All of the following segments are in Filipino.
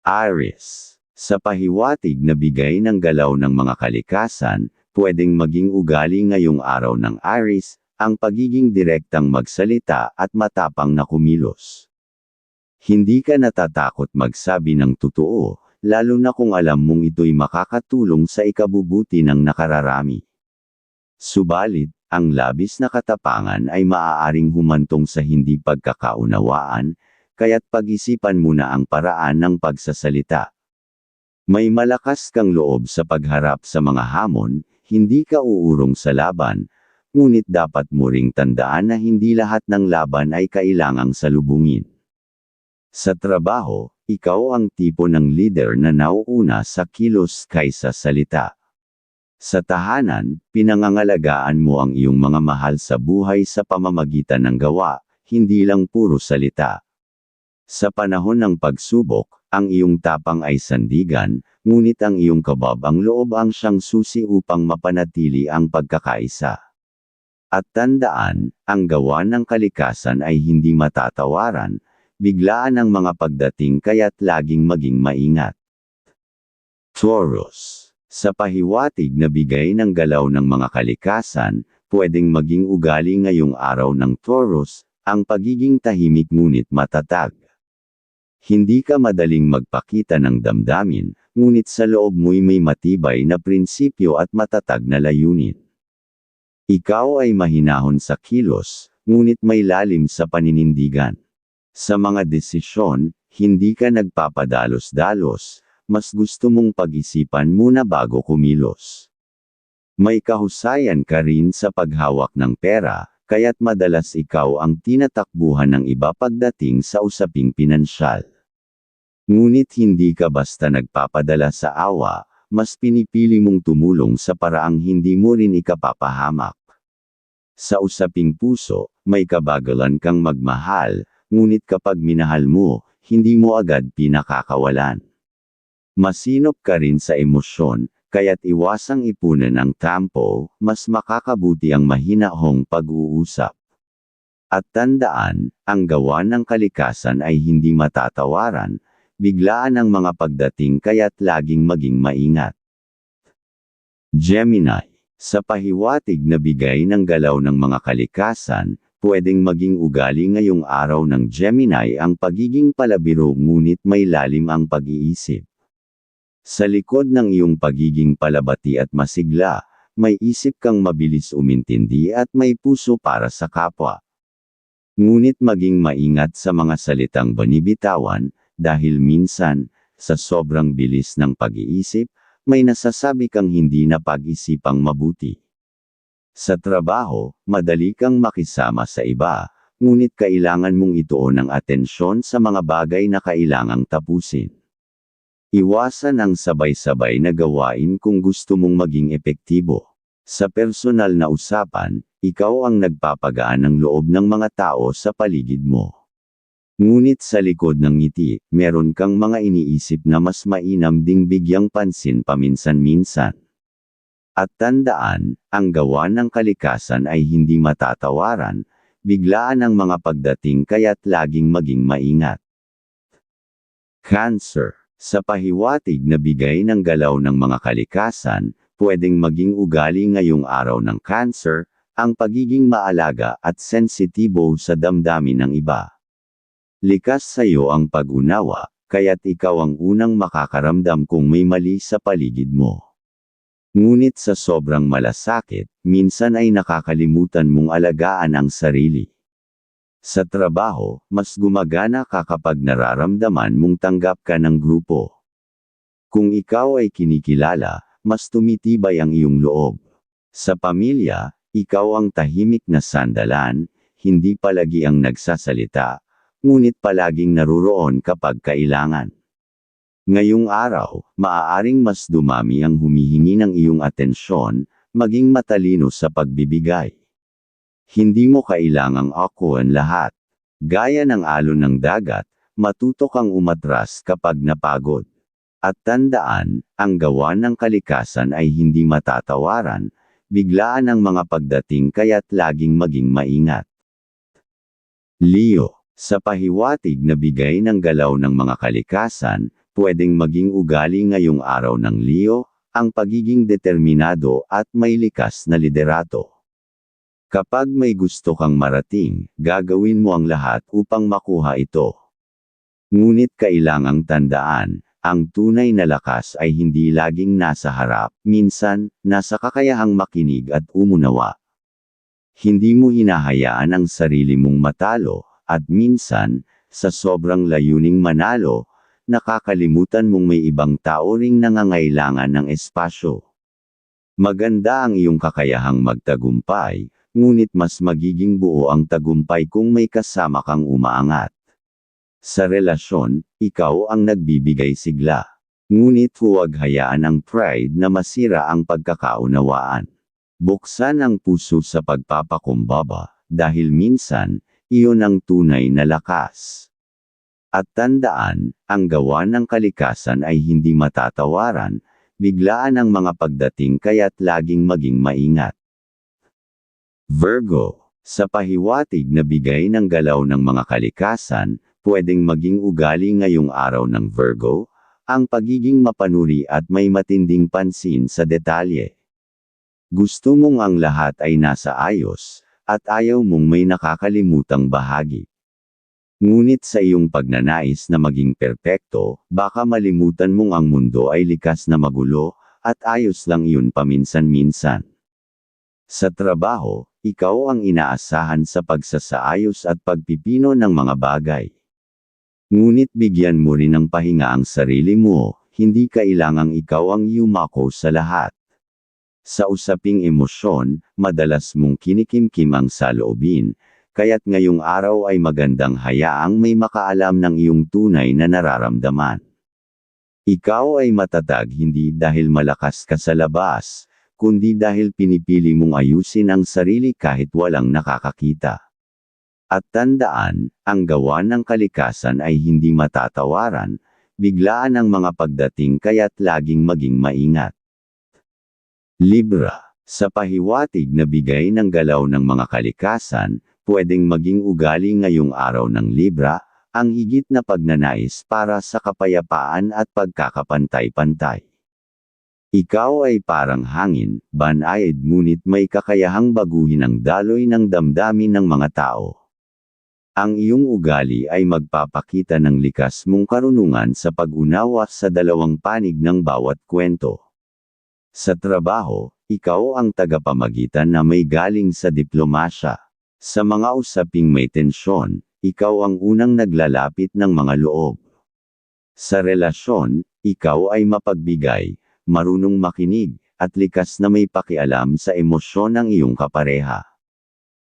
Aries. Sa pahiwatig na bigay ng galaw ng mga kalikasan, pwedeng maging ugali ngayong araw ng Aries, ang pagiging direktang magsalita at matapang na kumilos. Hindi ka natatakot magsabi ng totoo, lalo na kung alam mong ito'y makakatulong sa ikabubuti ng nakararami. Subalit, ang labis na katapangan ay maaaring humantong sa hindi pagkakaunawaan, kaya't pag-isipan muna ang paraan ng pagsasalita. May malakas kang loob sa pagharap sa mga hamon, hindi ka uurong sa laban, ngunit dapat mo ring tandaan na hindi lahat ng laban ay kailangang salubungin. Sa trabaho, ikaw ang tipo ng leader na nauuna sa kilos kaysa salita. Sa tahanan, pinangangalagaan mo ang iyong mga mahal sa buhay sa pamamagitan ng gawa, hindi lang puro salita. Sa panahon ng pagsubok, ang iyong tapang ay sandigan, ngunit ang iyong kabab ang loob ang siyang susi upang mapanatili ang pagkakaisa. At tandaan, ang gawa ng kalikasan ay hindi matatawaran, biglaan ang mga pagdating kaya't laging maging maingat. Taurus Sa pahiwatig na bigay ng galaw ng mga kalikasan, pwedeng maging ugali ngayong araw ng Taurus, ang pagiging tahimik ngunit matatag. Hindi ka madaling magpakita ng damdamin, ngunit sa loob mo'y may matibay na prinsipyo at matatag na layunin. Ikaw ay mahinahon sa kilos, ngunit may lalim sa paninindigan. Sa mga desisyon, hindi ka nagpapadalos-dalos, mas gusto mong pag-isipan muna bago kumilos. May kahusayan ka rin sa paghawak ng pera, kaya't madalas ikaw ang tinatakbuhan ng iba pagdating sa usaping pinansyal. Ngunit hindi ka basta nagpapadala sa awa, mas pinipili mong tumulong sa paraang hindi mo rin ikapapahamak. Sa usaping puso, may kabagalan kang magmahal, ngunit kapag minahal mo, hindi mo agad pinakakawalan. Masinop ka rin sa emosyon, kaya't iwasang ipunan ang tampo, mas makakabuti ang mahinahong pag-uusap. At tandaan, ang gawa ng kalikasan ay hindi matatawaran, biglaan ang mga pagdating kaya't laging maging maingat. Gemini Sa pahiwatig na bigay ng galaw ng mga kalikasan, pwedeng maging ugali ngayong araw ng Gemini ang pagiging palabiro ngunit may lalim ang pag-iisip. Sa likod ng iyong pagiging palabati at masigla, may isip kang mabilis umintindi at may puso para sa kapwa. Ngunit maging maingat sa mga salitang banibitawan, dahil minsan, sa sobrang bilis ng pag-iisip, may nasasabi kang hindi na pag-isipang mabuti. Sa trabaho, madali kang makisama sa iba, ngunit kailangan mong ituon ng atensyon sa mga bagay na kailangang tapusin. Iwasan ang sabay-sabay na gawain kung gusto mong maging epektibo. Sa personal na usapan, ikaw ang nagpapagaan ng loob ng mga tao sa paligid mo. Ngunit sa likod ng ngiti, meron kang mga iniisip na mas mainam ding bigyang pansin paminsan-minsan. At tandaan, ang gawa ng kalikasan ay hindi matatawaran, biglaan ang mga pagdating kaya't laging maging maingat. Cancer sa pahiwatig na bigay ng galaw ng mga kalikasan, pwedeng maging ugali ngayong araw ng cancer, ang pagiging maalaga at sensitibo sa damdamin ng iba. Likas sa iyo ang pag-unawa, kaya't ikaw ang unang makakaramdam kung may mali sa paligid mo. Ngunit sa sobrang malasakit, minsan ay nakakalimutan mong alagaan ang sarili. Sa trabaho, mas gumagana ka kapag nararamdaman mong tanggap ka ng grupo. Kung ikaw ay kinikilala, mas tumitibay ang iyong loob. Sa pamilya, ikaw ang tahimik na sandalan, hindi palagi ang nagsasalita, ngunit palaging naruroon kapag kailangan. Ngayong araw, maaaring mas dumami ang humihingi ng iyong atensyon, maging matalino sa pagbibigay. Hindi mo kailangang akuan lahat. Gaya ng alon ng dagat, matuto kang umatras kapag napagod. At tandaan, ang gawa ng kalikasan ay hindi matatawaran, biglaan ang mga pagdating kaya't laging maging maingat. Leo, sa pahiwatig na bigay ng galaw ng mga kalikasan, pwedeng maging ugali ngayong araw ng Leo, ang pagiging determinado at may likas na liderato. Kapag may gusto kang marating, gagawin mo ang lahat upang makuha ito. Ngunit kailangang tandaan, ang tunay na lakas ay hindi laging nasa harap, minsan, nasa kakayahang makinig at umunawa. Hindi mo hinahayaan ang sarili mong matalo, at minsan, sa sobrang layuning manalo, nakakalimutan mong may ibang tao ring nangangailangan ng espasyo. Maganda ang iyong kakayahang magtagumpay, ngunit mas magiging buo ang tagumpay kung may kasama kang umaangat. Sa relasyon, ikaw ang nagbibigay sigla. Ngunit huwag hayaan ang pride na masira ang pagkakaunawaan. Buksan ang puso sa pagpapakumbaba, dahil minsan, iyon ang tunay na lakas. At tandaan, ang gawa ng kalikasan ay hindi matatawaran, biglaan ang mga pagdating kaya't laging maging maingat. Virgo, sa pahiwatig na bigay ng galaw ng mga kalikasan, pwedeng maging ugali ngayong araw ng Virgo, ang pagiging mapanuri at may matinding pansin sa detalye. Gusto mong ang lahat ay nasa ayos, at ayaw mong may nakakalimutang bahagi. Ngunit sa iyong pagnanais na maging perpekto, baka malimutan mong ang mundo ay likas na magulo, at ayos lang iyon paminsan-minsan. Sa trabaho, ikaw ang inaasahan sa pagsasaayos at pagpipino ng mga bagay. Ngunit bigyan mo rin ng pahinga ang sarili mo, hindi kailangang ikaw ang yumako sa lahat. Sa usaping emosyon, madalas mong kinikimkim ang saloobin, kaya't ngayong araw ay magandang hayaang may makaalam ng iyong tunay na nararamdaman. Ikaw ay matatag hindi dahil malakas ka sa labas, kundi dahil pinipili mong ayusin ang sarili kahit walang nakakakita. At tandaan, ang gawa ng kalikasan ay hindi matatawaran, biglaan ang mga pagdating kaya't laging maging maingat. Libra, sa pahiwatig na bigay ng galaw ng mga kalikasan, pwedeng maging ugali ngayong araw ng Libra, ang higit na pagnanais para sa kapayapaan at pagkakapantay-pantay. Ikaw ay parang hangin, banayad ngunit may kakayahang baguhin ang daloy ng damdamin ng mga tao. Ang iyong ugali ay magpapakita ng likas mong karunungan sa pag-unawa sa dalawang panig ng bawat kwento. Sa trabaho, ikaw ang tagapamagitan na may galing sa diplomasya. Sa mga usaping may tensyon, ikaw ang unang naglalapit ng mga loob. Sa relasyon, ikaw ay mapagbigay, marunong makinig, at likas na may pakialam sa emosyon ng iyong kapareha.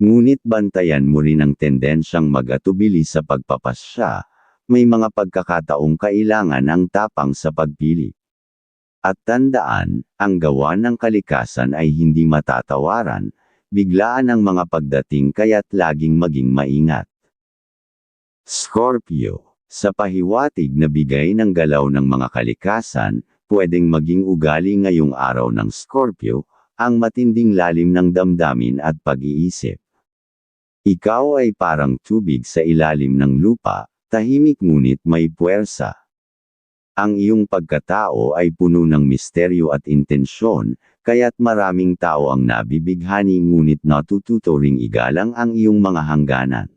Ngunit bantayan mo rin ang tendensyang mag-atubili sa pagpapasya, may mga pagkakataong kailangan ang tapang sa pagpili. At tandaan, ang gawa ng kalikasan ay hindi matatawaran, biglaan ang mga pagdating kaya't laging maging maingat. Scorpio, sa pahiwatig na bigay ng galaw ng mga kalikasan, pwedeng maging ugali ngayong araw ng Scorpio, ang matinding lalim ng damdamin at pag-iisip. Ikaw ay parang tubig sa ilalim ng lupa, tahimik ngunit may puwersa. Ang iyong pagkatao ay puno ng misteryo at intensyon, kaya't maraming tao ang nabibighani ngunit natututo ring igalang ang iyong mga hangganan.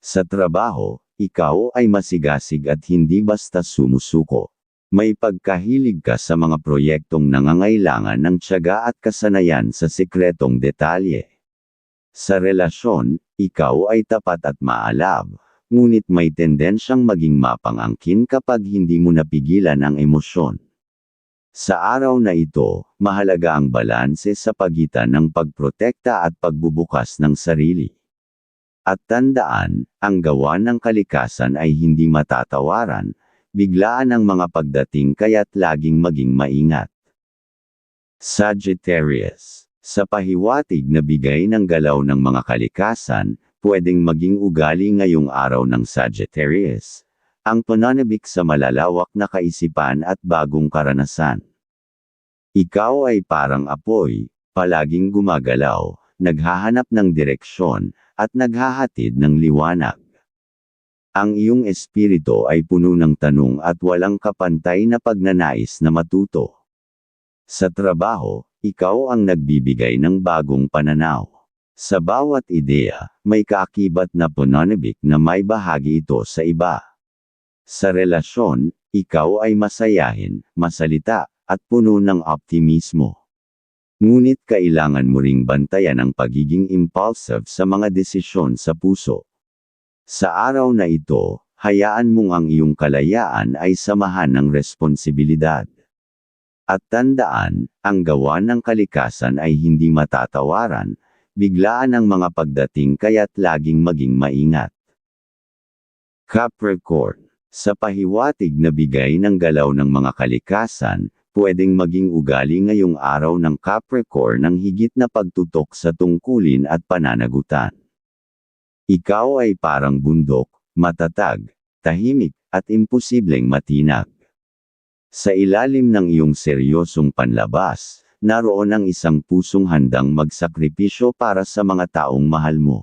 Sa trabaho, ikaw ay masigasig at hindi basta sumusuko. May pagkahilig ka sa mga proyektong nangangailangan ng tiyaga at kasanayan sa sikretong detalye. Sa relasyon, ikaw ay tapat at maalab, ngunit may tendensyang maging mapangangkin kapag hindi mo napigilan ang emosyon. Sa araw na ito, mahalaga ang balanse sa pagitan ng pagprotekta at pagbubukas ng sarili. At tandaan, ang gawa ng kalikasan ay hindi matatawaran, biglaan ang mga pagdating kaya't laging maging maingat. Sagittarius sa pahiwatig na bigay ng galaw ng mga kalikasan, pwedeng maging ugali ngayong araw ng Sagittarius, ang pananabik sa malalawak na kaisipan at bagong karanasan. Ikaw ay parang apoy, palaging gumagalaw, naghahanap ng direksyon, at naghahatid ng liwanag. Ang iyong espiritu ay puno ng tanong at walang kapantay na pagnanais na matuto. Sa trabaho, ikaw ang nagbibigay ng bagong pananaw. Sa bawat ideya, may kaakibat na pananabik na may bahagi ito sa iba. Sa relasyon, ikaw ay masayahin, masalita, at puno ng optimismo. Ngunit kailangan mo ring bantayan ang pagiging impulsive sa mga desisyon sa puso. Sa araw na ito, hayaan mong ang iyong kalayaan ay samahan ng responsibilidad. At tandaan, ang gawa ng kalikasan ay hindi matatawaran, biglaan ang mga pagdating kaya't laging maging maingat. Capricorn Sa pahiwatig na bigay ng galaw ng mga kalikasan, pwedeng maging ugali ngayong araw ng Capricorn ang higit na pagtutok sa tungkulin at pananagutan. Ikaw ay parang bundok, matatag, tahimik, at imposibleng matinag. Sa ilalim ng iyong seryosong panlabas, naroon ang isang pusong handang magsakripisyo para sa mga taong mahal mo.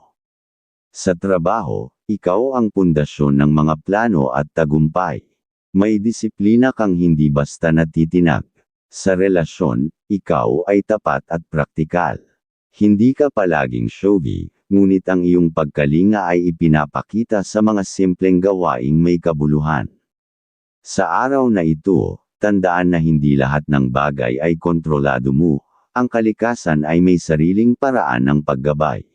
Sa trabaho, ikaw ang pundasyon ng mga plano at tagumpay. May disiplina kang hindi basta natitinag. Sa relasyon, ikaw ay tapat at praktikal. Hindi ka palaging showy, ngunit ang iyong pagkalinga ay ipinapakita sa mga simpleng gawaing may kabuluhan. Sa araw na ito, tandaan na hindi lahat ng bagay ay kontrolado mo, ang kalikasan ay may sariling paraan ng paggabay.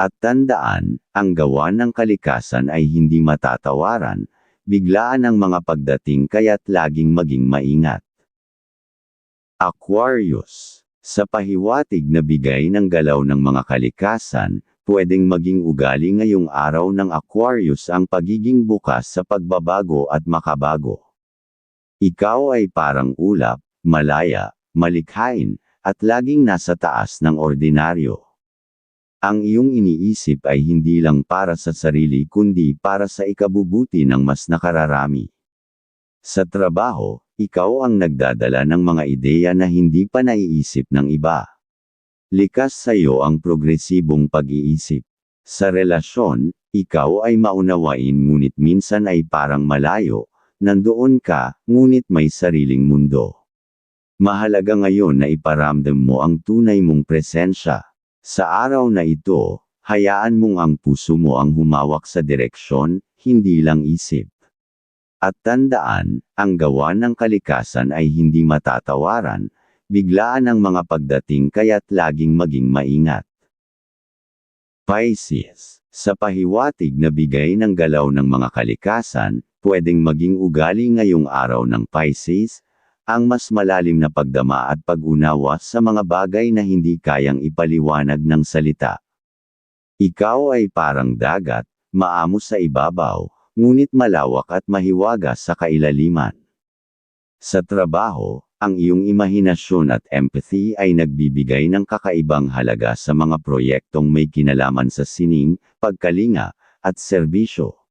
At tandaan, ang gawa ng kalikasan ay hindi matatawaran, biglaan ang mga pagdating kaya't laging maging maingat. Aquarius Sa pahiwatig na bigay ng galaw ng mga kalikasan, pwedeng maging ugali ngayong araw ng Aquarius ang pagiging bukas sa pagbabago at makabago. Ikaw ay parang ulap, malaya, malikhain, at laging nasa taas ng ordinaryo. Ang iyong iniisip ay hindi lang para sa sarili kundi para sa ikabubuti ng mas nakararami. Sa trabaho, ikaw ang nagdadala ng mga ideya na hindi pa naiisip ng iba. Likas sa iyo ang progresibong pag-iisip. Sa relasyon, ikaw ay maunawain ngunit minsan ay parang malayo, nandoon ka, ngunit may sariling mundo. Mahalaga ngayon na iparamdam mo ang tunay mong presensya. Sa araw na ito, hayaan mong ang puso mo ang humawak sa direksyon, hindi lang isip. At tandaan, ang gawa ng kalikasan ay hindi matatawaran, biglaan ang mga pagdating kaya't laging maging maingat. Pisces Sa pahiwatig na bigay ng galaw ng mga kalikasan, pwedeng maging ugali ngayong araw ng Pisces, ang mas malalim na pagdama at pag-unawa sa mga bagay na hindi kayang ipaliwanag ng salita. Ikaw ay parang dagat, maamo sa ibabaw, ngunit malawak at mahiwaga sa kailaliman. Sa trabaho, ang iyong imahinasyon at empathy ay nagbibigay ng kakaibang halaga sa mga proyektong may kinalaman sa sining, pagkalinga, at serbisyo.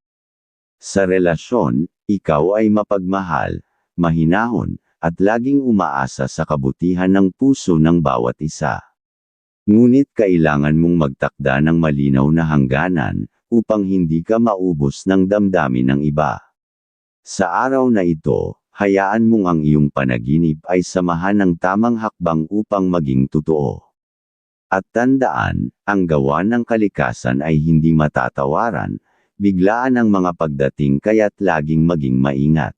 Sa relasyon, ikaw ay mapagmahal, mahinahon, at laging umaasa sa kabutihan ng puso ng bawat isa. Ngunit kailangan mong magtakda ng malinaw na hangganan, upang hindi ka maubos ng damdamin ng iba. Sa araw na ito, hayaan mong ang iyong panaginip ay samahan ng tamang hakbang upang maging totoo. At tandaan, ang gawa ng kalikasan ay hindi matatawaran, biglaan ang mga pagdating kaya't laging maging maingat.